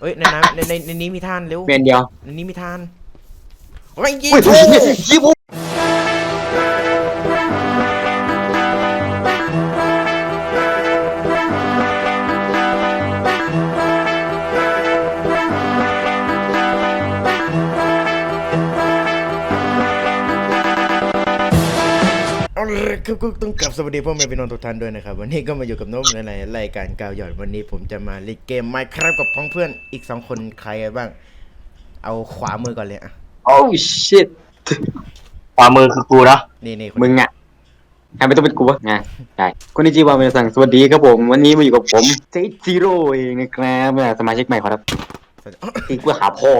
เอ้ยในน้ำในในในนี้มีท่านเร็วเมนเดียวในนี้มีท่านโอ้ยยิงอุ้ยโชเหี้ยว์เหี้ยผมเอ ครับก็ต้องกลับสวัสดีพ่อแม่พี่น้องทุกท่านด้วยนะครับ วันนี้ก็มาอยู่กับโน้มในรายการกาวหยอดวันนี้ผมจะมาเล่นเกม Minecraft กับพ้องเพื่อนอีกสองคนใครบ้าง เอาขวามือก่อนเลยอะโอ้ชิตขวามือคือกูเนาะนี่นี่มึงอะใครไม่ต้องเป็นกูวะไงได้คนที่จีวาเมสั่งสวัสดีครับผมวันนี้มาอยู่กับผมเจซีโร่เองนะครับอ่าสมาชิกใหม่ขอรับตีกูหาพ่อ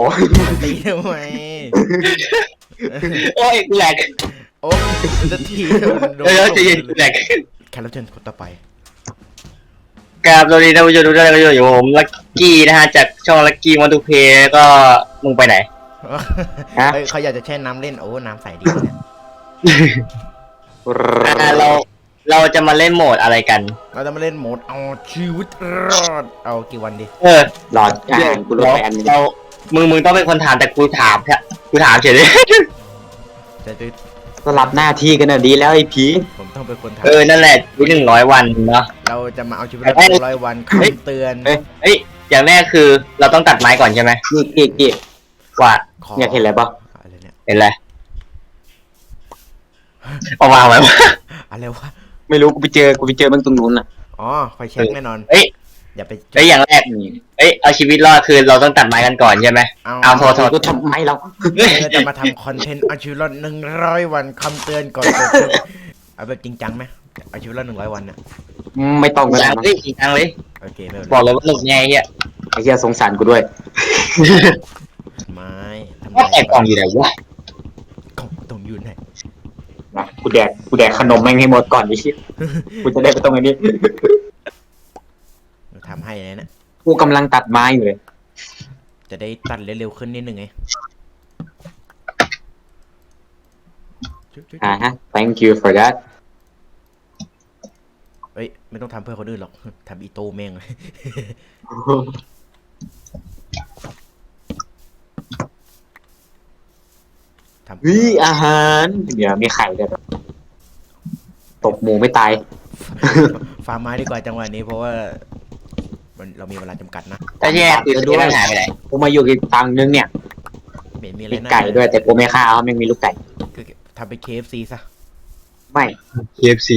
ตีทำไมโอ้ยกูแหลก โอ้จะทีโดนเดี๋ยวๆใจเย็นแหลกแคปรับเชิญคนต่อไป กราบสวัสดีท่านผู้ชมทุกท่านก็อยู่ผมลักกี้นะฮะจากช่องลักกี้มอนตูเพย์ก็มึงไปไหน ฮะ เอ้ยเขาอยากจะแช่น้ำเล่นโอ้น้ำใสดีเนี่ยอ่าเราเราจะมาเล่นโหมดอะไรกัน เราจะมาเล่นโหมดเอาชีวิตรอดเอากี่วันดีเออหลอดอ่านกูรู้ไปอันนึงเรามึงมึงต้องเป็นคนถามแต่กูถามแค่กูถามเฉยเลยจะจะ สลับหน้าที่กันน่ะดีแล้วไอ้ผีผมต้องเป็นคนทำเออ นั่นแหละวิหนึ่งร้อยวันเนาะ เราจะมาเอาชีวิตแต่รอให้ดร้อยวันเฮ้ย คำเตือนเฮ้ยเอ้ย อย่างแรกคือเราต้องตัดไม้ก่อนใช่ไหมนี่กี้กี้กว่าขออยากเห็นอะไรปะอะไรเนี่ยเห็นอะไรเอาวางไว้ อะไรวะไม่รู้กูไปเจอกูไปเจอมันตรงนู้นน่ะอ๋อไฟแช็กแน่นอน เอ้ย อย่าไปเอ้ยอย่างแรกนี่เอ้ยเอาชีวิตรอดคือเราต้องตัดไม้กันก่อนใช่ไหมเอาเอาโทษโทษกูทำไมเราเราจะมาทำคอนเทนต์เอาชีวิตรอดหนึ่งร้อยวันคำเตือนก่อนจบคลิปเอาแบบจริงจังไหมเอาชีวิตรอดหนึ่งร้อยวันเนี่ยไม่ต้องกันอย่านะเลยจริงจังเลย โอเคไม่เป็นบอไรกเลยว่าหนุกไงเฮียไอ้เหี้ยสงสารกูด้วย ไม้ทำว่าแต่กล่องอยู่ไหนวะกล่องตรงอยู่ไหนนะกูแดกกูแดกขนมแม่งให้หมดก่อนไอ้เหี้ยกูจะได้ไปตรงอันนี้เรา ทำให้เลยนะ กูกำลังตัดไม้อยู่เลย จะได้ตัดเร็วๆขึ้นนิดหนึ่งไงจุ๊บจุ๊บอ่าฮะ thank you for that เอ้ย ไม่ต้องทำเพื่อคนอื่นหรอกทำอีโต้แม่งเลยทำเฮ้ยอาหาร เดี๋ยวมีไข่ด้วยตบหมูไม่ตาย ฟาร์มไม้ดีกว่าจังหวะนี้เพราะว่า มันเรามีเวลาจำกัดนะแต่ที่แน่คือที่มันหายไปไหนกูมาอยู่อีกฝั่งนึงเนี่ยไม่มีอะไรมีนะไก่ด้วยแต่กูไม่ฆ่าเขาไม่มีลูกไก่ คือทำไป KFC ซะไม่ KFC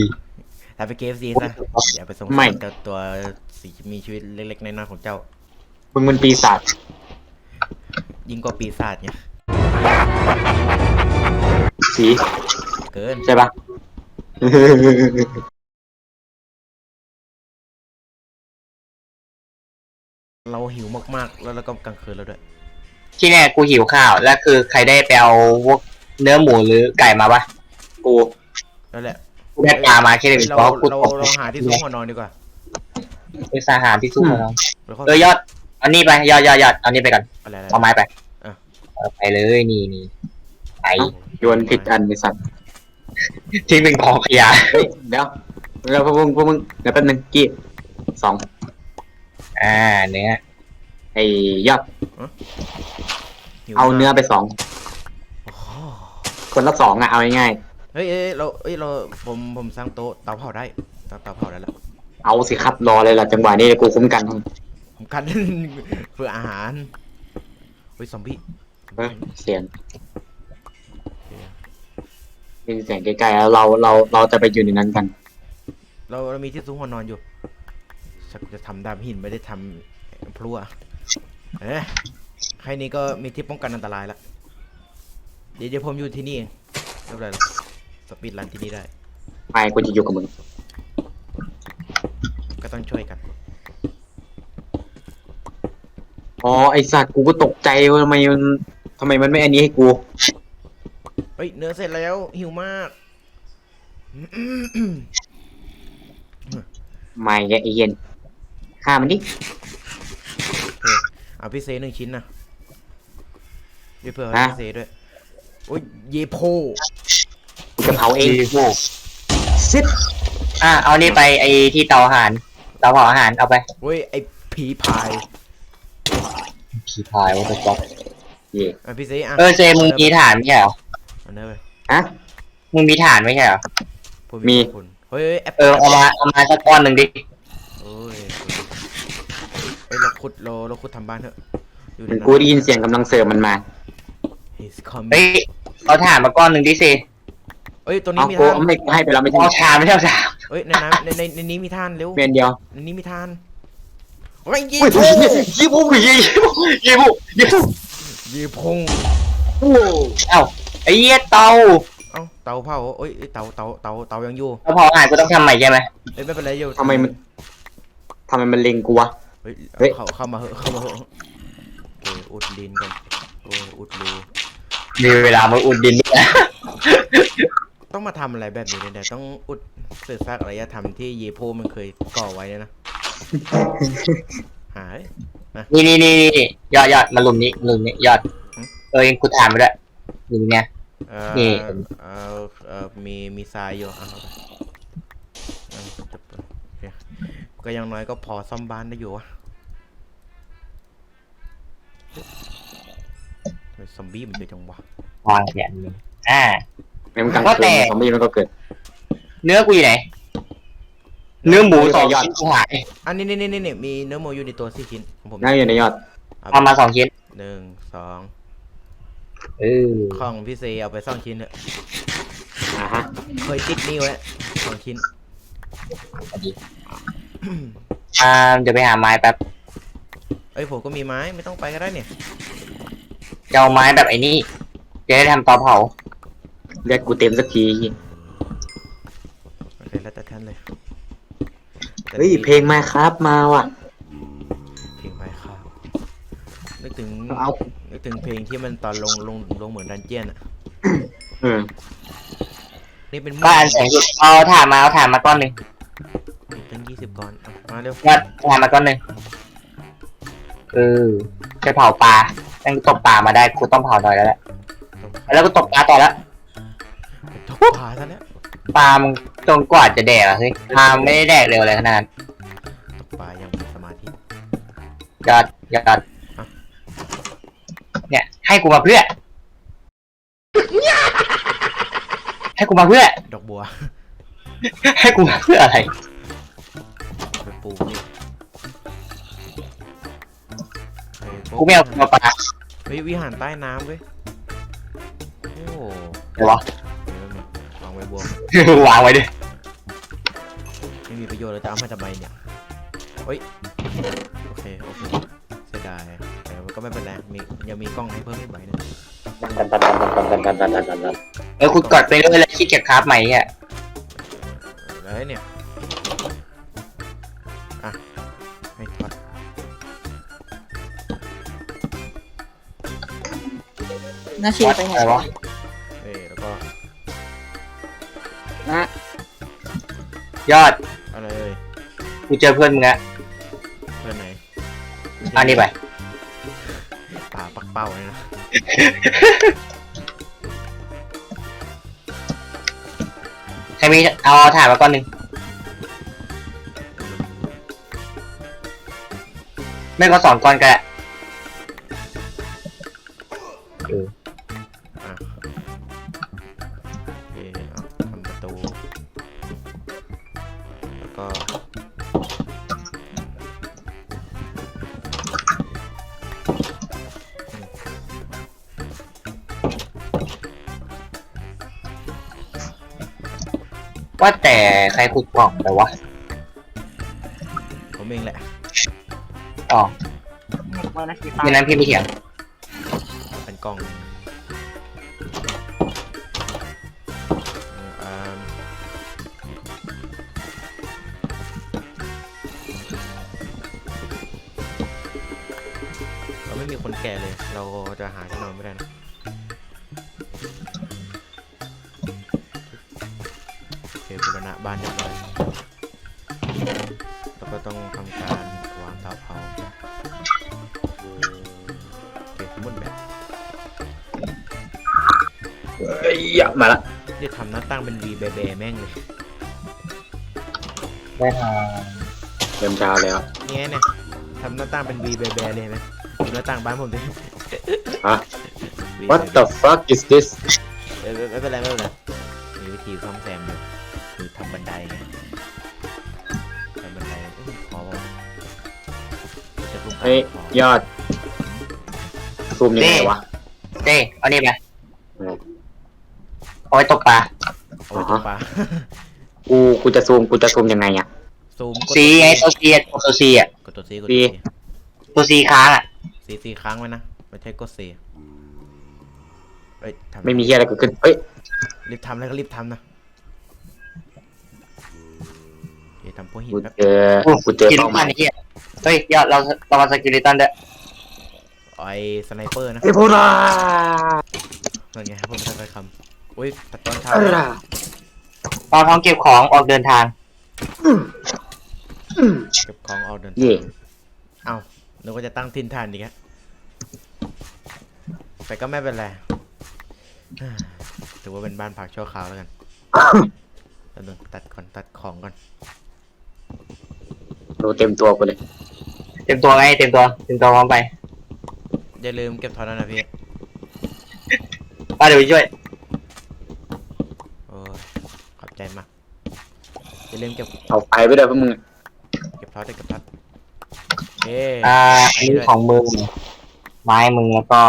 ทำไป KFC ซะอย่าไปสงไม่สารกับตัวสีมีชีวิตเล็กๆน้อยๆของเจ้า มึงมันปีศาจยิ่งกว่าปีศาจไงสีเกินใช่ปะ เราหิวมากๆ แล้วเราก็กลางคืนแล้วด้วย ที่แน่กูหิวข้าว แล้วคือใครได้ไปเอาพวกเนื้อหมูหรือไก่มาปะกูนั่นแหละกูได้ปลามาแค่เฮ้เดียยวเราเพราะกูเราตกเราหาที่ซุกหัวนอนดีกว่าเป็นสาหารที่สู้มาแล้วแล้วก็เออยอดเอานี่ไปยอดยอดยอดเอานี่ไปก่อนอะไรอะไรเอาไม้ไปอะ เอาไปเลยนี่นี่ไปโยนผิดอันไอ้สัตว์ทิ้งเป็นกองขยะเฮ้ยเดี๋ยวเดี๋ยวพวกมึงพวกมึงเดี๋ยวแป๊บนึงกี้สอง อ่า เนื้อไอ้ยอดหิวเอาเนื้อมากไปสอง โอ้โหคนละสองอะเอาง่ายเฮ้ยเอ้ยเราเอ้ยเราผมผมสร้างโต๊ะเตาเผาได้เตาเตาเผาได้แล้วๆเอาสิครับรอเลยล่ะจังหวะนี้เดี๋ยวกูคุ้มกัน ผมกัน เพื่ออาหารเฮ้ยซอมบี้เฮ้ยเสียงได้ยินเสียงใกล้ๆแล้วเราเราเราจะไปอยู่ในนั้นกัน เราเรามีที่ซุกหัวนอนอยู่ ฉันจะทำดามหินไม่ได้ทำพลั่วเอ้ยใครนี้ก็มีที่ป้องกันอันตรายแล้วเดี๋ยวเดี๋ยวผมอยู่ที่นี่เองไม่เป็นไรหรอกสปีดรันที่นี่ได้ ไปกูจะอยู่กับมึง ก็ต้องช่วยกัน อ๋อ ไอสัตว์กูก็ตกใจว่าทำไมมันทำไมมันไม่อันนี้ให้กู เฮ้ย เนื้อเสร็จแล้ว หิวมาก ไม่แกไอเย็น ฆ่ามันดิเอาพี่เซหนึ่งชิ้นนะพี่เพื่อฮะพี่เซด้วย โอ้ยเยโพกูจะเผาเองโอ้ซิดอ่าเอานี่ไปไอ้ที่เตาอาหารเตาเผาอาหารเอาไปโอ้ยไอผีพายขี้พายว่าจะจ็อกเย่อะพี่ซีอะเออเซมึงมีฐานไม่ใช่เหรอเอาเนื้อไปฮะมึงมีฐานไม่ใช่เหรอผมมีขอบคุณเฮ้ยเฮ้ยแอปเออเอามาเอามาสักก้อนหนึ่งดิโอ้ย เฮ้ยเราขุดเราเราขุดทำบ้านเถอะอยู่เหมือนในกูได้ยินเสียงกำลังเสริมมันมา He's coming เฮ้ยเอาฐานมาก้อนหนึ่งดิเซเอ้ยตัวนี้เอามีกูท่านไม่ให้ไปแล้วไม่ใช่เอาฐานไม่ใช่เอาฐานเอ้ยในน้ำในในในนี้มีท่านเร็วเมียนเดียวในนี้มีท่านโอ้ยยีอุ้ยพงยี่ปุ๊บยี่ปุ๊บยี่ปุ๊บยี่ปุ๊บยีพงโอ้เอ้าไอ้เหี้ยเตาเอ้าเตาเผาเอ้ยเอ้ยเตาเตาเตาเตายังอยู่แล้วพอหายกูต้องทำใหม่ใช่ไหมเอ้ยไม่เป็นไรอยู่ทำไมมันทำไมมันเล็งกูวะ เฮ้ยเฮ้ย เข้าเข้ามาเหอะเข้ามาเหอะโอ้ยอุดดินกันโอ้ยอุดรูมีเวลามาอุดดินด้วยนะต้องมาทำอะไรแบบนี้เนี่ยต้องอุดเศษซากอารยธรรมที่เยโพมันเคยก่อไว้เนี่ยนะหาเอ้ยนี่นี่นี่นี่ยอดยอดมาลุมนี้ลุมนี้ยอดหืม เออยังกูถามไปด้วยลุมเนี่ย เอ่อนี่เอ่อเอ่อมีมีทรายอยู่เอาเข้าไปเอาจะเปิดโอเค ก็อยังน้อยก็พอซ่อมบ้านได้อยู่วะเฮ้ยซอมบี้มันเกิดจังวะวางแผนมึงอ่าแม่งกลางว่าคืแต่ นซอมบี้มันก็เกิด เนื้อกูอยู่ไหน เนื้อหมูสองยอดชิ้นกูหายอันนี้นี่นี่นี่นี่มีเนื้อหมูอยู่ในตัวสี่ชิ้นของผมนั่งอยู่ในยอด เอาเอามาสองชิ้น หนึ่งสองเออ ของพี่เซเอาไปสองชิ้นเถอะอ่าฮะ เคยติดนิ้วแล้วสองชิ้นดี อ่าเดี๋ยวไปหาไม้แป๊บเอ้ยผมก็มีไม้ไม่ต้องไปก็ได้เนี่ยจะเอาไม้แบบไอ้นี่จะได้ทำเตาเผาเรียกกูเต็มสักทีโอเคแล้วแต่ท่านเลยเฮ้ยเพลงมาครับมาว่ะ เพลงไปครับนึกถึงเอา นึกถึงเพลงที่มันตอนลงลงลงเหมือนดันเจียนอะเออนี่เป็นก็อันแสงสุดเอาถ่านมาเอาถ่านมาก้อนหนึ่ง ตั้งยี่สิบก้อนเอามาเร็วยอดถ่านมาก้อนหนึ่งเออไปเผาปลาแม่งตกปลามาได้กูต้องเผาหน่อยแล้วแหละตกแล้วก็ตกปลาต่อแล้วตกปลาซะแล้วปลามึงจนกว่าจะแดกอะเฮ้ยปลาไม่ได้แดกเร็วเลยขนาดนั้นตกปลายังมีสมาธิยอดยอดเนี่ยให้กูมาเพื่อให้กูมาเพื่อดอกบัว ให้กูมาเพื่ออะไรไปปลูกนี่เฮ้ยกูไม่เอามาปลาเฮ้ยวิหารใต้น้ำเว้ย โอ้เดี๋ยววะเดี๋ยวนะวางไว้บัววางไว้ดิไม่มีประโยชน์เลยจะเอามาทำไมเนี่ยเฮ้ย โอเค โอเคเสียดายแต่ว่าก็ไม่เป็นไรมียังมีกล้องให้เพิ่มอีกใบหนึงเออกูกดไปเรื่อยเลยขี้เกียจคราฟใหม่เนี่ยแล้วเนี่ย นาชีวัดไปไหนอะไรวะเอ้ยแล้วก็นะยอดอะไรเอ่ยกูเจอเพื่อนมึงแล้วเพื่อนไหนอันนี้ไปป่าปักเป้าเลยนะใครมีเอาถ่านมาก้อนหนึ่งไม่ก็สองก้อนก็ได้ ว่าแต่ใครขุดกล่องไปวะผมเองแหละอ๋อวันนาชีไปมีนั้นพี่ไม่เถียงเป็นกล้องเอ่ออ่าเราไม่มีคนแก่เลย เราจะหาที่นอนไม่ได้นะ มาละเดี๋ยวทำหน้าตั้งเป็นวีแบแบแม่งเลยได้ทาเริ่มเช้าแล้วเนี่ยเนี่ยทำหน้าตั้งเป็นวีแบแบเลยไหมหน้าต่างบ้านผมดิฮะ What the fuck is this เออไม่ไม่เป็นไรไม่เป็นไรมีวิธีซ่อมแซมอยู่คือทำบันไดไงทำบันไดเอ้ยพอเปล่าวะจะปรุงเฮ้ยพอยอดซูมยังไงวะเจ้เอานี่ไปอืม เอาไว้ตกปลา เอาไว้ตกปลา กูกูจะซูมกูจะซูมยังไงอะซูมกดซีไงตัวซีอะตัวซีอะกดตัวซีกดดีตัวซีตัวซีค้างอะซีซีค้างไว้นะไม่ใช่กดซีเอ้ยทำไม่มีเฮียอะไรเกิดขึ้นเอ้ยรีบทำแล้วก็รีบทำนะโอเคทำพวกหินกูแป๊บเจอกูเจอกินเป้าหมัมานยไอ้เหี้ยเฮ้ยยอดเราเรามาสกิลิตันเด้อไอ้สไนเปอร์นะไอ้พวกเรานั่นไงผมจะไปคำ อุ้ยแต่ตอนเช้าอะไรตอนท้องเก็บของออกเดินทาง เก็บของเอาเดินเย่ เอ้านึกว่าจะตั้งทินฐานอีกแล้วแต่ก็ไม่เป็นไรอ่าถือว่าเป็นบ้านพักชั่วคราวแล้วกันแล้วนึงตัดก่อนตัดของก่อน ดูเต็มตัวกูเลยเต็มตัวไงเต็มตัวเต็มตัวพร้อมไปอย่าลืมเก็บทอนนั้นนะพี่ป้าเดี๋ยวไปช่วยโอ้ยขอบ ใจมากอย่าลืมเก็บเอาไปไปเลยพวกมึงเก็บทอดด้วยเก็บทอดเอ้อ่าอันนี้ของมึงไม้มึงแล้วก็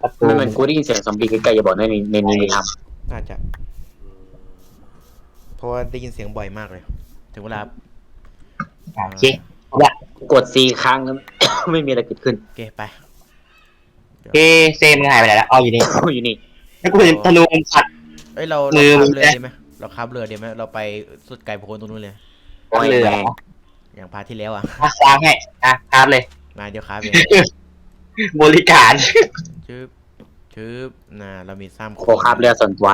ประตูไม่เหมือนกูได้ยินเสียงซอมบี้ใกล้ๆอย่าบอกนะในในนี้มีทน่าจะเพราะว่าได้ยินเสียงบ่อยมากเลย ถึงเวลาอะโอเคเอาละำกดซีครั้งแล้วไม่มีอะไรเกิดขึ้น โอเคไปโอเคเซมมึงหายไปไหนแล้วอ๋ออยู่นี่ อยู่นี่ให้กูเห็นธนูมันสัตว์ เอ้ยเรามืเราอขัมึบงเรือนะดีไหมเราขับเรือดีไหมเราไปสุดไกลโพ้นตรงนู้นเลยโอ้ยเหลือแม่งอย่างพาร์ทที่แล้วอะอะสร้างให้อะครับเลย มาเดี๋ยวครับเอง บริการชึบชึบน่ะเรามีซ้ำโคคาบเรือส่วนตัว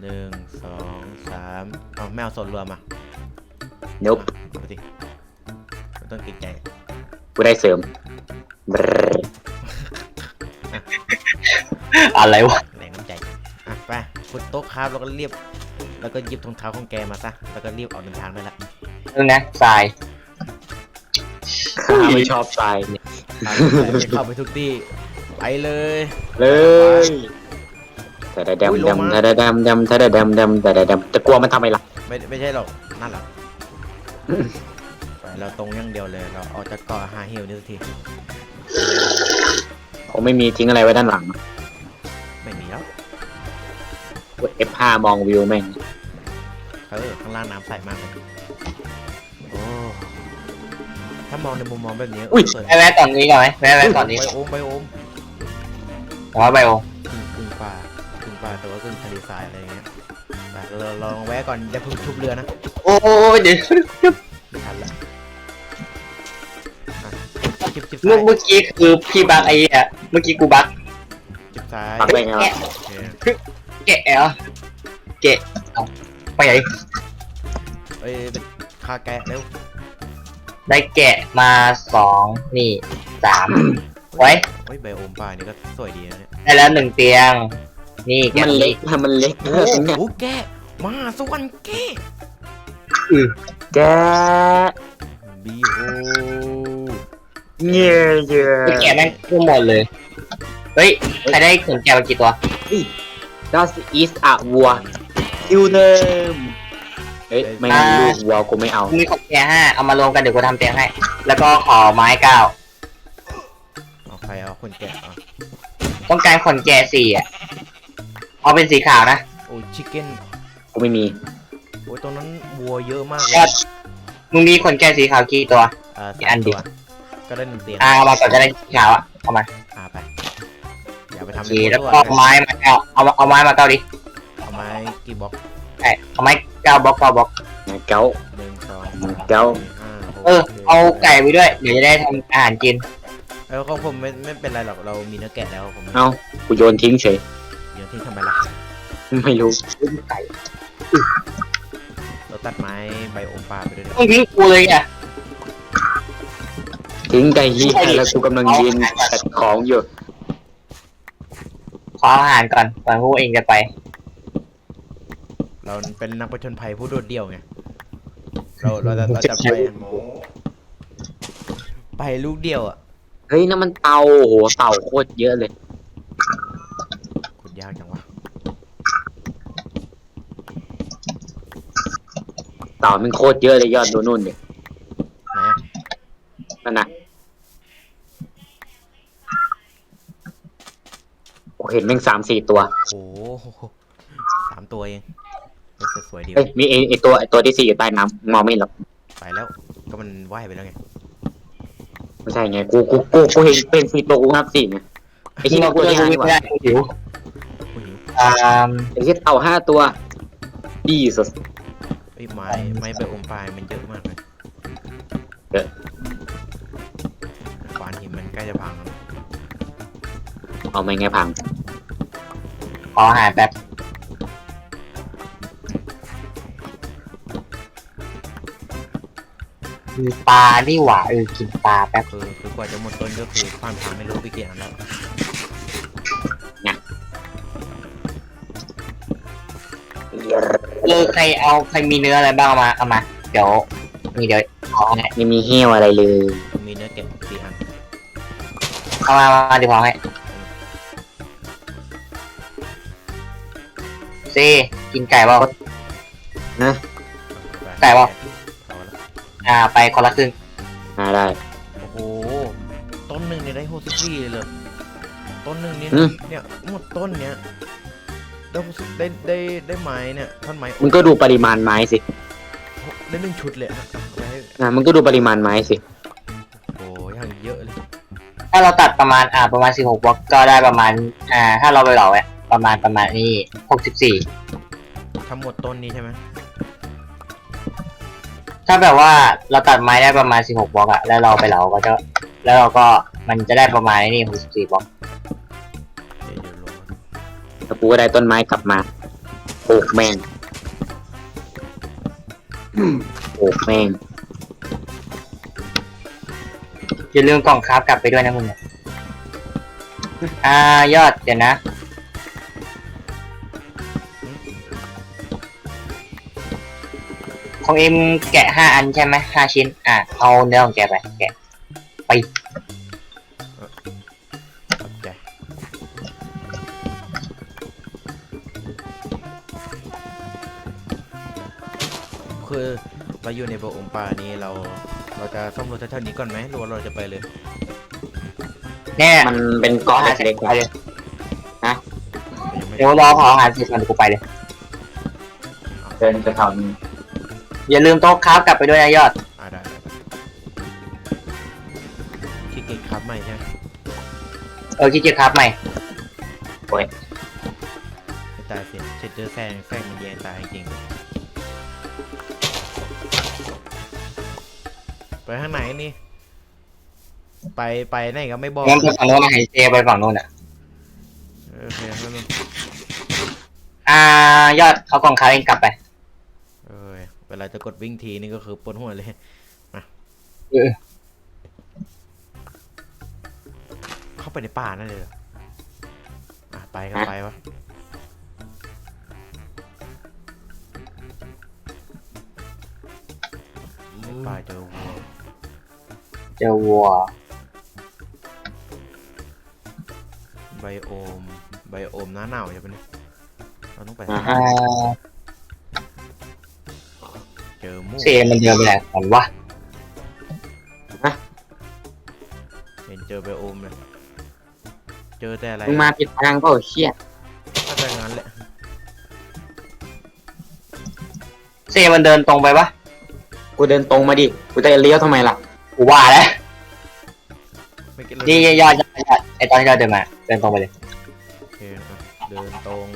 หนึ่งสองสามเอาไม่เอาส่วนรวมอะนุ๊บเอาไปสิไม่ต้องเกรงใจกูได้เสริมบรรอะไรวะแรงน้ำใจ อะไปขุดโต๊ะครับแล้วก็เรียบ แล้วก็หยิบรองเท้าของแกมาซะแล้วก็รีบออกเดินทางได้ละนึงนะทรายข้าไม่ชอบทรายเนี่ยอะไปเข้าไปทุกที่ไปเลย เลยแต่ดดอุ้ยลงำมา ดำแต่ดำดำแต่ดำดำแต่ดำจะกลัวมันทำไมล่ะ ไม่ไม่ใช่หรอกนั่นหรอกไปเราตรงอย่างเดียวเลยเราเอาจากเกาะหาฮิวนี่สักที ผมไม่มีทิ้งอะไรไว้ด้านหลัง ด F5 มองวิวแม่งเออข้างล่างน้ำใสมากเลยโอ้ถ้ามองในมุมมองแบบนี้เสวยไปแวะก่อนนี้ก่อนไหมแวะแวะก่อนนี้ไบโอมไบโอมผมว่าไบโอกึ่งกึ่งป่ากึ่งป่าแต่ว่ากึ่งทะเลทรายอะไรอย่างเงี้ยไปเราเราลองแวะก่อนอย่าเพิ่งทุบเรือนะโอ้ยเดี๋ยวไม่ทันละอะจิบจิบเมื่ซ้าอยเมื่อกี้คือพี่บักไอ้อะเมื่อกี้กูบักจิบซ้ายปักได้ไงวะโอเค แกะเหรอแกะเอาไปไหนเอ้ยเป็นคาแกะเร็วได้แกะมาสองนี่สามไว้เฮ้ยไบโอมป่านี่ก็สวยดีนะเนี่ยได้แล้วหนึ่งเตียง นี่แกะมันเล็กมันเล็กเออตรงเนี้ยโอ้แกะมาสวรรค์แกะแกบีโอเงี้ยเยอะ แกะแม่งทั้งหมดเลย เฮ้ยใครได้ขนแกะมากี่ตัว Das ist a วัวคิวเดิมเฮ้ยไม่งั้นลูกวัวกูไม่เอา มีขนแกะห้าเอามารวมกันเดี๋ยวกูทำเตียงให้ แล้วก็ขอไม้เก้าเอาใครเอาคนแกะอะต้องการขนแกะสี่อะเอาเป็นสีขาวนะโอ้ชิคเก้นกูไม่มี โอ้ยตรงนั้นวัวเยอะมากเลยยอดมึงมีขนแกะสีขาวกี่ตัว อ่าอีกสาอัมนเดีตัยววก็ได้หนึ่งเตียงอ่าเอามาก่อนจะได้สีขาวอะเอามา เคในแล้วตัวก็ไม้มาเก้าเอาเอาไม้มาเก้าดิเอาไม้กี่บล็อกใช่เอาไม้เก้าบล็อกเก้าบล็อก เก้า หนึ่งสองเก้า สี่ห้าหกเออเอาไก่ไปด้วย เดี๋ยวจะได้ทำอาหารกินเออของผมไม่ไม่เป็นไรหรอกเรามีเนื้อแกะแล้วผมเอ้ากูโยนทิ้งเฉย เดี๋ยวที่ทำไมล่ะไม่รู้ ไก่เราตัดไม้ใบโอมปลาไปด้วยนะต้องทิ้งกูเลยอะทิ้งไก่ยี่แล้วกูกำลังยืนจัดของอยู่ ขออาหารก่อนก่อนพวกเองจะไป เราเป็นนักผจญภัยผู้โดดเดี่ยวไง เราเราจะเราจะไปไปลูกเดียวอะเฮ้ยนั่นมันเต่าโอ้โหเต่าโคตรเยอะเลยขุดยากจังวะเต่ามันโคตรเยอะเลยยอดดูนู่นดิไหนอะ นั่นน่ะโอ้ เห็นแม่งสามสี่ตัวโอ้โหสามตัวเองเฮ้ยสวยๆดีเอ้ยวะมีไอไอตัวไอตัวที่สี่อยู่ใต้น้ำมองไม่เห็นหรอกไปแล้วก็มันว่ายไปแล้วไงไม่ใช่ไงกูกูกูกูเห็นเป็นสี่ตัวกูนับสี่ไงไอที่เรากูที่ห้าไม่ดีกว่าได้กูหิวผู้หญิงอ่าไอที่เต่าห้าตัวดีสุดเอ้ยไม้ไม้ใบอมปลายมันเยอะมากเลยเยอะฟานหินมันใกล้จะพังแล้วเอาไม่ไงพัง ขออาหารแป๊บมีปลานี่หว่าเออกินปลาแป๊บคือคือกว่าจะหมดต้นก็คือความพังไม่รู้ไปกี่อันแล้วเออใครเอาใครมีเนื้ออะไรบ้างเอามาเอามา เดี๋ยว มีเดี๋ยวขอให้ไม่มีเหี้ยวอะไรเลย มีเนื้อแกะสี่อันเอามาเอามาเดี๋ยวพอให้ ซีกินไก่เปล่า นะไก่ปะเอาละอ่า ไปคนละครึ่งมาได้ โอ้โห ต้นหนึ่งเนี่ยได้หกสิบสี่เลยเหรอต้นหนึ่งนี่อืม เนี่ยหมดต้นเนี้ยได้หกสิบได้ได้ได้ไม้เนี่ยท่อนไม้มึงก็ดูปริมาณไม้สิได้หนึ่งชุดเลยอะเอาไปให้นะมึงก็ดูปริมาณไม้สิโอ้ยอย่างเยอะเลย ถ้าเราตัดประมาณอ่าประมาณสิบหกบล็อกก็ได้ประมาณอ่าถ้าเราไปเหลาเนี่ย ประมาณประมาณนี้หกสิบสี่ทั้งหมดต้นนี้ใช่ไหมถ้าแบบว่าเราตัดไม้ได้ประมาณสิบหกบล็อกอะแล้วเราไปเหลาก็จะแล้วเราก็มันจะได้ประมาณนี้หกสิบสี่บล็อกเดี๋ยวเดี๋ยวลงมาแล้วกูก็ได้ต้นไม้กลับมาปลูกแม่งปลูกแม่งอย่าลืมกล่องคราฟกลับไปด้วยนะมึงเนี่ยอ่ายอดเดี๋ยวนะ ของเอ็มแกะห้าอันใช่ไหมห้าชิ้น อะเอาเนื้อของแกไปแกะไปขอบใจคือเราอยู่ในโบอมป่านี้เราเราจะซ่อมรถเท่าๆนี้ก่อนไหมหรือว่าเราจะไปเลย แน่มันเป็นเกาะเล็กๆไปอะเลยยังไม่เดี๋ยวรอเผาอาหารเสร็จก่อนเดี๋ยวกูไปเลย เดินไปแถวนี้ อย่าลืมโต๊ะคราฟกลับไปด้วยนะยอด อ่าได้ได้ที่เก่งครับใหม่ใช่ไหมเออขี้เกียจคราฟใหม่ ไม่ตายเสียเช็ดเจอแซงแซงมันแยงตายจริงๆไปข้างไหนนี่ ไปไปไหนก็ไม่บอกงั้นไปฝั่งโน้นนะให้เจไปฝั่งโน้นอะเออโอเคครับมึงอ่า ยอดเอากล่องคราฟเองกลับไปเอ อเวลาจะกดวิ่งทีนี่ก็คือปวดหัวเลยมาเออเข้าไปในป่านั่นเลยเหรออะไปก็ไปวะในป่าเจอวัวเจอวัวไบโอมไบโอมหน้าหนาวใช่ปะเนี่ยเราต้องไปอ่าอ่า เจอหมูเซมันเดินไปไหนก่อนวะเห็นเจอไบโอมเลย เจอแต่อะไรมึงมาผิดทางเปล่าเชี่ยถ้าจะงั้นแหละเซมันเดินตรงไปปะกูเดินตรงมาดิ กูจะเลี้ยวทำไมล่ะ กูว่าแล้วไม่เก็ตเลยนี่ยอดยอดยอดไอตอนที่เราเดินมา เดินตรงไปเลยโอเคอะเดินตรง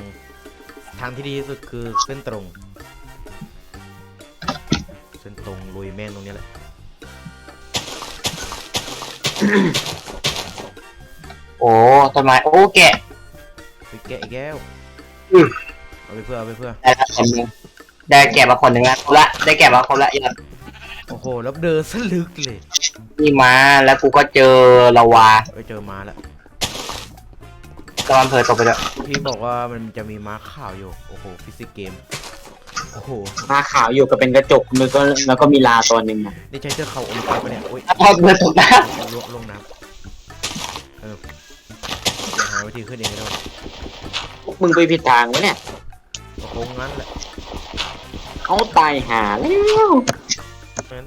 ทางที่ดีที่สุดคือเส้นตรงเส้นตรงลุยแม่งตรงนี้แหละโอ้ต้นไม้โอ้แกะไปแกะอีกแล้วอืมเอาไปเพื่อเอาไปเพื่อได้ละคนหนึงได้แกะมาคนหนึ่งละครบละได้แกะมาคนละยอดโอ้โหแล้วเดินสลึกเลยนี่มาแล้วกูก็เจอลาวาไปเจอม้าแล้วกำลังเพลินตกไปด้วยพี่บอกว่ามันจะมีม้าขาวอยู่โอ้โหฟิสิกส์เกม โอ้โหมาขาวอยู่ก็เป็นกระจกมือก็แล้วก็มีลาตัวหนึ่งอะนี่ใช้เจอเขาอมตะปะเนี่ยโอ้ยถ้าเพลินตกน้ลงลงน้เออเดี๋ยวหาวิธีขึ้นเองก็ได้พวกมึงไปผิดทางวะเนี่ยก็คงงั้นแหละเอาตายหาแล้วงั้น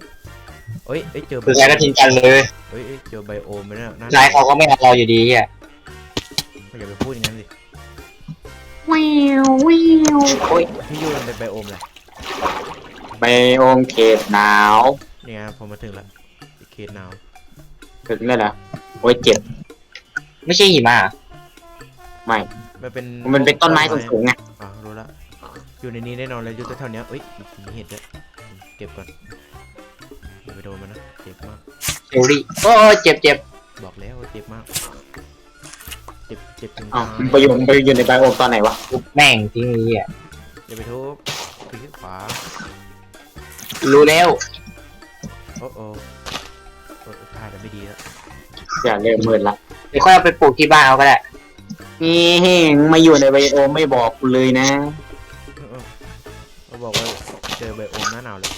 เอ้ยเอ้ยเจอไบคือใครก็ทิ้งกันเลยเอ้ยเอ้ยเจอไบโอมไปแล้วนั่นนายเขาก็ไม่เอาเราอยู่ดีอะอย่าไปพูดอย่างนั้นสิ วิววิวโอ้ยพี่ยูมันเป็นไบโอมเลยไบโอมเขตหนาวเนี่ไงผมมาถึงแล้วเขตหนาวถึงแล้วเหรอโอ้ยเจ็บ ไม่ใช่หิมะอไม่ มันเป็นมันเป็นต้นไม้สูงๆไงอ่ารู้ละอยู่ในนี้แน่นอนเลยอยู่แถวๆเนี้ยเอ้ยมีเห็ดด้วยเก็บก่อนอย่าไปโดนมันนะเจ็บมากเซลลี่โอ้ยเจ็บเจ็บบอกแล้วว่าเจ็บมาก บเจ็บถึงอ้าวตายมึงไปอยู่มึงไปอยู่ในไบโอมตอนไหนวะทุบแม่งทิ้งนี้อะอย่าไปทุบคลิกขวารู้แล้วโอ้โอ้โอ้ถ่ายแล้วไม่ดีแล้วอย่าเริ่มมืดละเดี๋ยวค่อยเอาไปปลูกที่บ้านเอาก็ได้นี่เฮงมาอยู่ในไบโอมไม่บอกกูเลยนะเออเขาบอกว่าเจอไบโอมหน้าหนาวเลย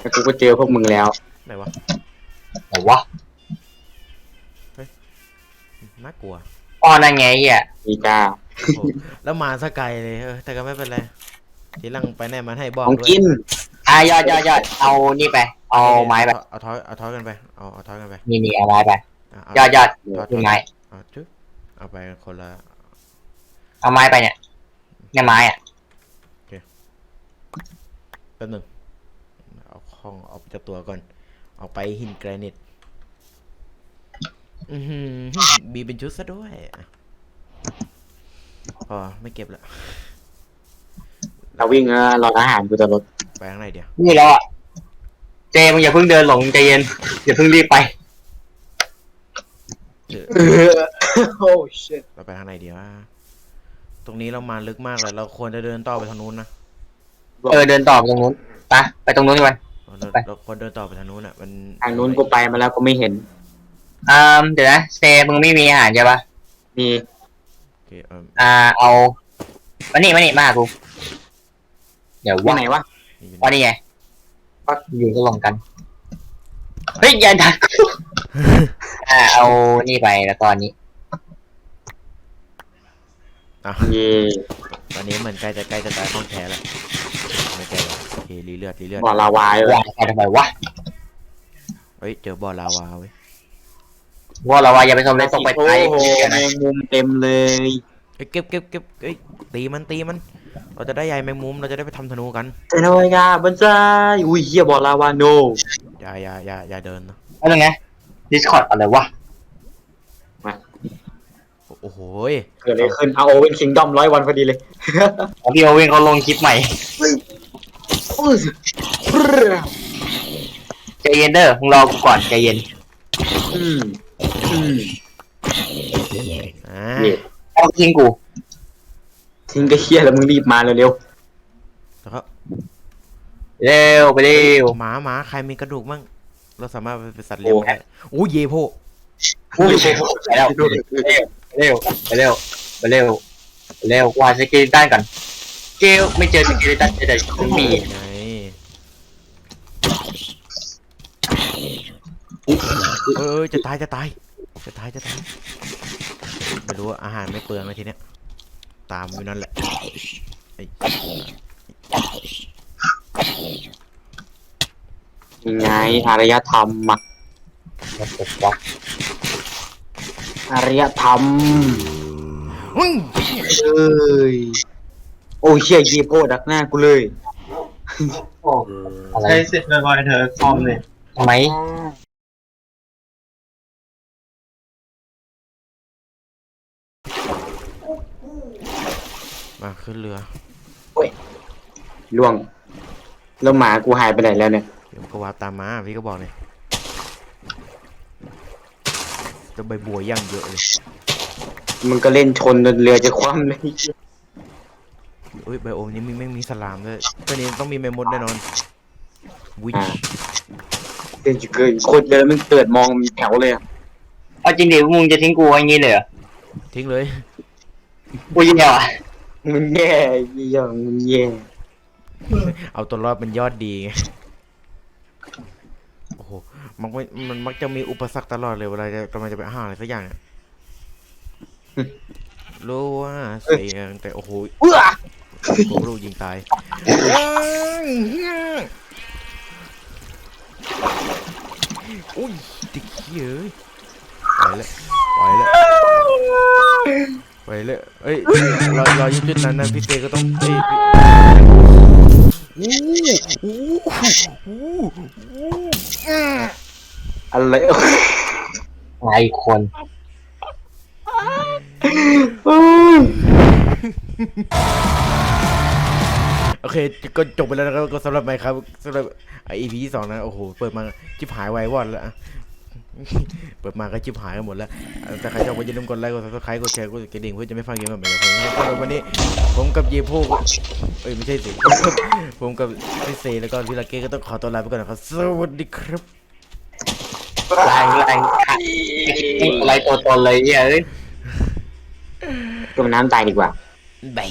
แต่กูก็เจอพวกมึงแล้วไหนวะแต่ว่าน่ากลัว อ๋อนั่นไงเฮียอีกาโอ้โหแล้วมาสกไกลเลยเออแต่ก็ไม่เป็นไร ทีหลังไปไหนมาให้บอกของด้วยกินอะยอดยอดยอดเอานี่ไป เอาไม้ไป เอาท้อยเอาท้อยกันไป เอาเอาท้อยกันไปนี่นี่เอาไม้ไปะเยอดยอดท้อยนี่ไม้ เอาจุ๊บเอาไปคนละ เอาไม้ไปเนี่ยเนี่ยไม้อะ แป๊บหนึงเอาของเอาจากตัวก่อน เอาไปหินแกรนิต อือหือมีเป็นชุดซะด้วยอะพอไม่เก็บละเราวิ่งเออรออาหารกูจะลดไปข้างในเดี๋ยวนี่แล้วอะเจมึงอย่าเพิ่งเดินหลงใจเย็น อย่าเพิ่งรีบไปเดี๋ยวโอ้ชิตเราไปข้างในเดี๋ยวอะตรงนี้เรามาลึกมากเลยเราควรจะเดินต่อไปทางนู้นนะเออเดินต่อไปตรงนู้นไปไปตรงนู้นดีกว่าเราไปเราควรเดินต่อไปทางนู้นอะ มันทางนู้นกูไปมาแล้วกูไม่เห็น อ่าเดี๋ยวนะเซมึงไม่มีอาหารใช่ปะมีโอเคเอออ่าเอามานี่มานี่มาหากูเดี๋ยวว่าว่าไหนวะนี่อยู่ว่านี่นี่ไงก็อยู่ก็ลงกันเฮ้ยอย่าดักกูอ่าเอานี่ไปแล้วก็อันนี้อะเย่ตอนนี้เหมือนใกล้จะใกล้จะตายท้องแท้แล้วไม่ใกล้แล้วโอเครีเลือดรีเลือดบ่อลาวายว่าใครทำไมวะเฮ้ยเจอบ่อลาวาเว้ย ว่าเราว่าอย่าไปทำอะไรตกไปโอ้ไทยโหแมงมุมเต็มเลยเอ้ยเก็บเก็บเก็บเอ้ยตีมันตีมัน เราจะได้ใยแมงมุมเราจะได้ไปทำธนูกันเจนวยกาบันไซอุ้ยเฮียบ่อลาวาโนอย่าอย่าอย่าอย่าเดินนะอะไรไง Discord อะไรวะโอ้โหยเกิดอะไรขึ้นเอาโอเวนคิงดอมร้อยวันพอดีเลยอ๋อพี่โอเว่นเขาลงคลิปใหม่อุ้ยใจเย็นเด้อมึงรอกูก่อนใจเย็นอืมอืม อ่านี่เอาทิ้งกู ทิ้งก็เฮียแล้วมึงรีบมาเร็วแล้วก็เร็วไปเร็ว หมาหมาใครมีกระดูกมั่งเราสามารถไปเป็นสัตว์เลี้ยงได้โอ้ยเยโพอุ้ยไปแล้วเร็วไปเร็วไปเร็วไปเร็ววาดสกิลิตันก่อนเจลไม่เจอสกิลิตันเจอแต่ซอมบี้ไงเออจะตายจะตายจะตายจะตาย ไม่รู้ว่าอาหารไม่เปลืองเลยทีเนี้ย ตามอยู่นั่นแหละไอ้ๆยังไงอารยธรรมอะอารยธรรมมึงเอ้ยโอ้ยเฮียยีโพดักหน้ากูเลยอะไรใช้เสร็จบ่อยๆเถอะคอมเลยทำไม มาขึ้นเรือล่วงแล้วหมากูหายไปไหนแล้วเนี่ยเดี๋ยวก็วาร์ปตามมาพี่ก็บอกเลยจะใบบัวย่างเยอะเลยมึงก็เล่นชนจนเรือจะคว่ำเลยอุ้ยไบโอมนี้มีไม่งมีสลามด้วยตัวนี้ต้องมีแมมมดแน่นอนวิ่งอ่าเดินจะเกินโคตรเดินมึงเปิดมองมีแถวเลยอะเอาจริงดิมึงจะทิ้งกูไว้อย่างงี้เลยเหรอทิ้งเลยกูยังไงวะ มึงแย่ยี่ยงมึงแย่เอาตัวรอดเป็นยอดดีไงโอ้โหมันไม่มันมักจะมีอุปสรรคตลอดเลยเวลาจะกำลังจะไปหาอะไรสักอย่างเนี่ยรู้ว่าเสียงแต่โอ้โหเอื้อผมรู้ยิงตายอุ้ยติ๊กเหี้ยเอ้ยไปแล้วไปแล้ว ไปแล้วเอ้ยรอรออยู่จุดนั้นนะพี่เตก็ต้องเอ้ยพี่โอ้หโอ้หโอ้โหอะไรไงคนโอเคก็จบไปแล้วนะครับก็สำหรับไมค์ครับสำหรับไอ EP ที่สองนะ โอ้โห เปิดมาจิบหายไววอดแล้ว เปิดมาก็จิบหายกันหมดแล้วอะแต่ใครชอบก็อย่าลืมกดไลค์ กด subscribe กดแชร์ กดกระดิ่งเพื่อจะไม่พลาดเกมใหม่ๆของผมสำหรับวันนี้ ผมกับเยโพกเอ้ยไม่ใช่สิ ผมกับพี่เซแล้วก็พี่ลาเก้ก็ต้องขอตัวลาไปก่อนนะครับ สวัสดีครับแรงแรงอะไรตัวตนเลยเหี้ยเอ้ยตัวน้ำตายดีกว่าบาย